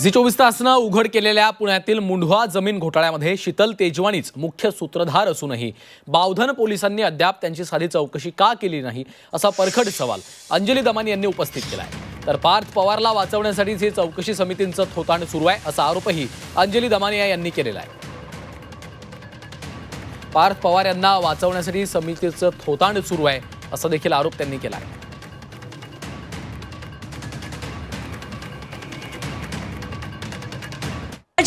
Zee चोवीस तासनं उघड केलेल्या पुण्यातील मुंढवा जमीन घोटाळ्यामध्ये शीतल तेजवानीच मुख्य सूत्रधार असूनही बावधन पोलिसांनी अद्याप त्यांची साधी चौकशी का केली नाही असा परखड सवाल अंजली दमानी यांनी उपस्थित केला आहे तर पार्थ पवारला वाचवण्यासाठीच हे चौकशी समितींचं थोतांड सुरू आहे असा आरोपही अंजली दमानिया यांनी केलेला आहे. पार्थ पवार यांना वाचवण्यासाठी समितीचं थोतांड सुरू आहे असा देखील आरोप त्यांनी केला आहे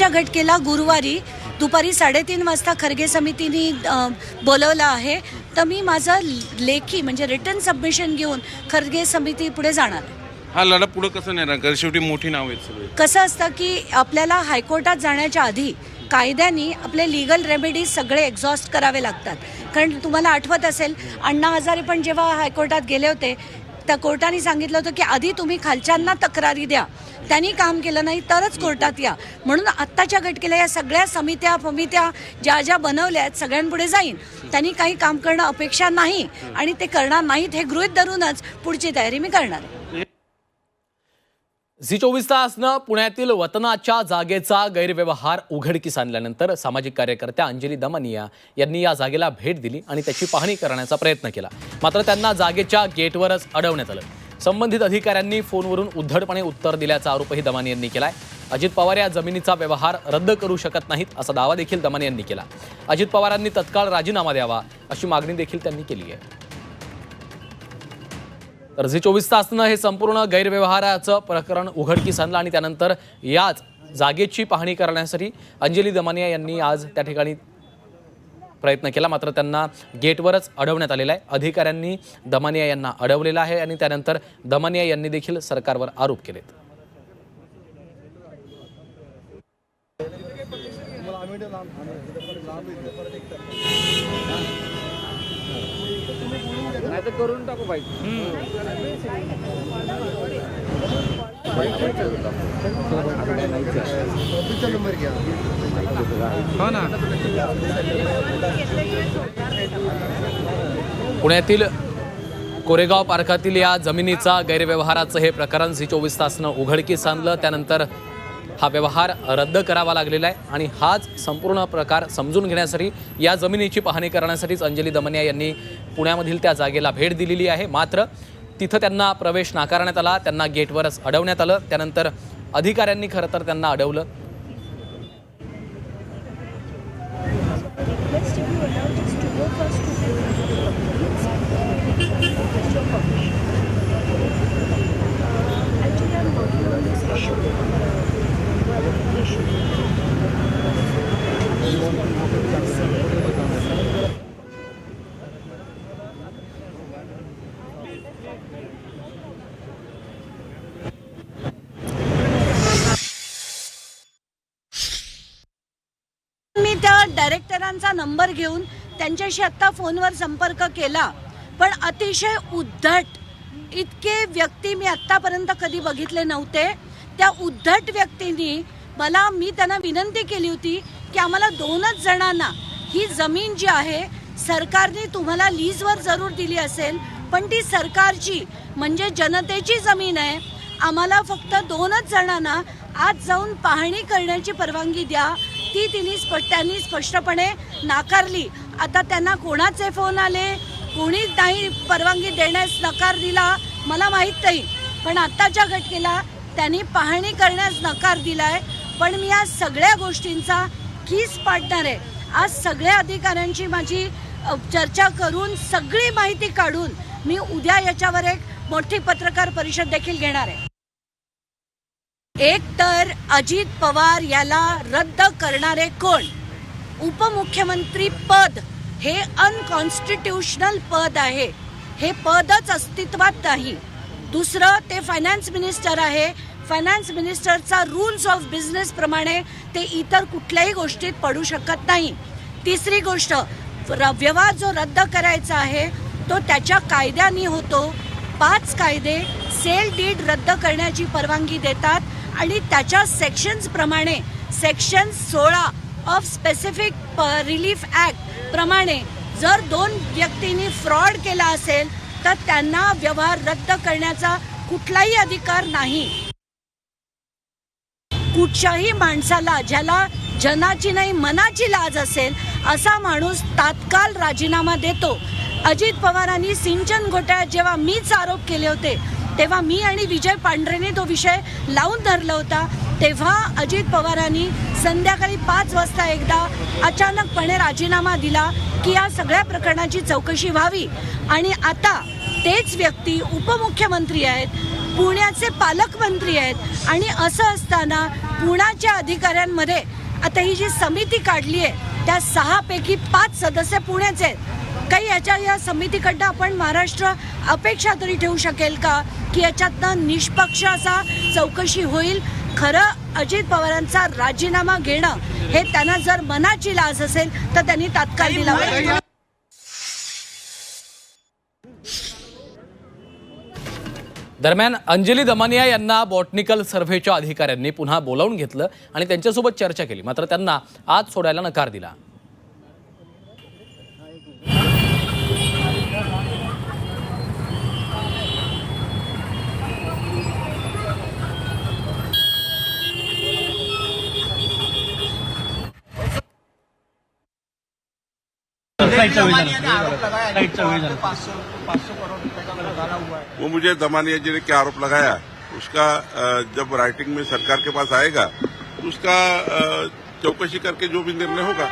च्या घटकेला गुरुवारी दुपारी साडेतीन वाजता खरगे समितीने बोलवलं आहे. तर मी माझं लेखी म्हणजे रिटर्न सबमिशन घेऊन खरगे समिती पुढे जाणार. आहे. हा लढा पुढे कसं नेणार? कारण शेवटी मोठी नाव आहेत सगळे. कसं असतं की आपल्याला हायकोर्टात जाण्याच्या आधी कायद्याने आपले लिगल रेमेडीज सगळे एक्झॉस्ट करावे लागतात. कारण तुम्हाला आठवत असेल अण्णा हजारे पण जेव्हा हायकोर्टात गेले होते त्या कोर्टाने सांगितलं होतं की आधी तुम्ही खालच्यांना तक्रारी द्या. त्यांनी काम केलं नाही तरच कोर्टात या. म्हणून आत्ताच्या घटकेला या सगळ्या समित्या फमित्या ज्या ज्या बनवल्या आहेत सगळ्यांपुढे जाईन. त्यांनी काही काम करणं अपेक्षा नाही आणि ते करणार नाहीत हे गृहित धरूनच पुढची तयारी मी करणार आहे. झी चोवीस तासनं पुण्यातील वतनाच्या जागेचा गैरव्यवहार उघडकीस आणल्यानंतर सामाजिक कार्यकर्त्या अंजली दमनिया यांनी या जागेला भेट दिली आणि त्याची पाहणी करण्याचा प्रयत्न केला. मात्र त्यांना जागेच्या गेटवरच अडवण्यात आलं. संबंधित अधिकाऱ्यांनी फोनवरून उद्धटपणे उत्तर दिल्याचा आरोपही दमानी यांनी केलाय. अजित पवार या जमिनीचा व्यवहार रद्द करू शकत नाहीत असा दावा देखील दमानी यांनी केला. अजित पवारांनी तत्काळ राजीनामा द्यावा अशी मागणी देखील त्यांनी केली आहे. तर झी चोवीस तासनं हे संपूर्ण गैरव्यवहाराचं प्रकरण उघडकीस आणलं आणि त्यानंतर याच जागेची पाहणी करण्यासाठी अंजली दमानिया यांनी आज त्या ठिकाणी प्रयत्न केला. मात्र त्यांना गेटवरच अडवण्यात आलेलं आहे. अधिकाऱ्यांनी दमानिया यांना अडवलेलं आहे आणि त्यानंतर दमानिया यांनी देखील सरकारवर आरोप केलेत. हो पुण्यातील कोरेगाव पार्कातील या जमिनीचा गैरव्यवहाराचं हे प्रकरण झी चोवीस तासनं उघडकीस आणलं. त्यानंतर हा व्यवहार रद्द करावा लागलेला आहे आणि हाच संपूर्ण प्रकार समजून घेण्यासाठी या जमिनीची पाहणी करण्यासाठीच अंजली दमनिया यांनी पुण्यामधील त्या जागेला भेट दिलेली आहे. मात्र तिथं त्यांना प्रवेश नाकारण्यात आला. त्यांना गेटवरच अडवण्यात आलं. त्यानंतर अधिकाऱ्यांनी खरं तर त्यांना अडवलं मी त्या डायरेक्टरांचा नंबर घेऊन त्यांच्याशी आत्ता फोनवर संपर्क केला. पण अतिशय उद्धट इतके व्यक्ती मी आत्तापर्यंत कधी बघितले नव्हते. त्या उद्धट व्यक्तींनी मला मी त्यांना विनंती केली होती की आम्हाला दोनच जणांना ही जमीन जी आहे सरकारने तुम्हाला लीजवर जरूर दिली असेल पण ती सरकारची म्हणजे जनतेची जमीन आहे. आम्हाला फक्त दोनच जणांना आज जाऊन पाहणी करण्याची परवानगी द्या. ती तिने स्प त्यांनी स्पष्टपणे नाकारली. आता त्यांना कोणाचे फोन आले? कोणीच नाही परवानगी देण्यास नकार दिला. मला माहीत नाही. पण आत्ताच्या घटनेला त्यांनी पाहणी करण्यास नकार दिलाय. पण मी या सगळ्या गोष्टींचा कीस पाडणार आहे. आज सगळ्या अधिकाऱ्यांची माझी चर्चा करून सगळी माहिती काढून मी उद्या याच्यावर एक मोठी पत्रकार परिषद देखील घेणार आहे. एक तर अजित पवार याला रद्द करणारे कोण? उपमुख्यमंत्री पद हे अनकॉन्स्टिट्यूशनल पद आहे. हे पदच अस्तित्वात नाही. दुसरं ते फायनान्स मिनिस्टर आहे. फायनान्स मिनिस्टरचा रूल्स ऑफ बिझनेस प्रमाणे ते इतर कुठल्याही गोष्टीत पडू शकत नाही. तिसरी गोष्ट र- व्यवहार जो रद्द करायचा आहे तो त्याच्या कायद्यानी होतो. पाच कायदे सेल डीड रद्द करण्याची परवानगी देतात. आणि त्याच्या सेक्शन्स प्रमाणे सेक्शन सोळा ऑफ स्पेसिफिक रिलीफ ऍक्ट प्रमाणे जर दोन व्यक्तींनी फ्रॉड केला असेल तर त्यांना व्यवहार रद्द करण्याचा कुठलाही अधिकार नाही. कुठच्याही माणसाला ज्याला जनाची नाही मनाची लाज असेल असा माणूस तात्काळ राजीनामा देतो. अजित पवारांनी सिंचन घोटाळ्यात जेव्हा मीच आरोप केले होते तेव्हा मी आणि विजय पांढरेने तो विषय लावून धरला होता. तेव्हा अजित पवारांनी संध्याकाळी पाच वाजता एकदा अचानकपणे राजीनामा दिला की या सगळ्या प्रकरणाची चौकशी व्हावी. आणि आता तेच व्यक्ती उपमुख्यमंत्री आहेत पुण्याचे पालकमंत्री आहेत आणि असं असताना पुण्याच्या अधिकाऱ्यांमध्ये आता ही जी समिती काढली आहे त्या सहापैकी पाच सदस्य पुण्याचे आहेत. काही याच्या या समितीकडनं आपण महाराष्ट्र अपेक्षा तरी ठेवू शकेल का? की याच्यातनं निष्पक्ष असा चौकशी होईल. खरं अजित पवारांचा राजीनामा घेणं हे त्यांना जर मनाची लाज असेल तर त्यांनी तात्काळ दिला पाहिजे. दरम्यान अंजली दमानिया यांना बॉटनिकल सर्व्हेच्या अधिकाऱ्यांनी पुन्हा बोलावून घेतलं आणि त्यांच्यासोबत चर्चा केली. मात्र त्यांना आज सोडायला नकार दिला. वो मुझे दमानिया जी ने क्या आरोप लगाया? उसका जब राइटिंग में सरकार के पास आएगा तो उसका चौकसी करके जो भी निर्णय होगा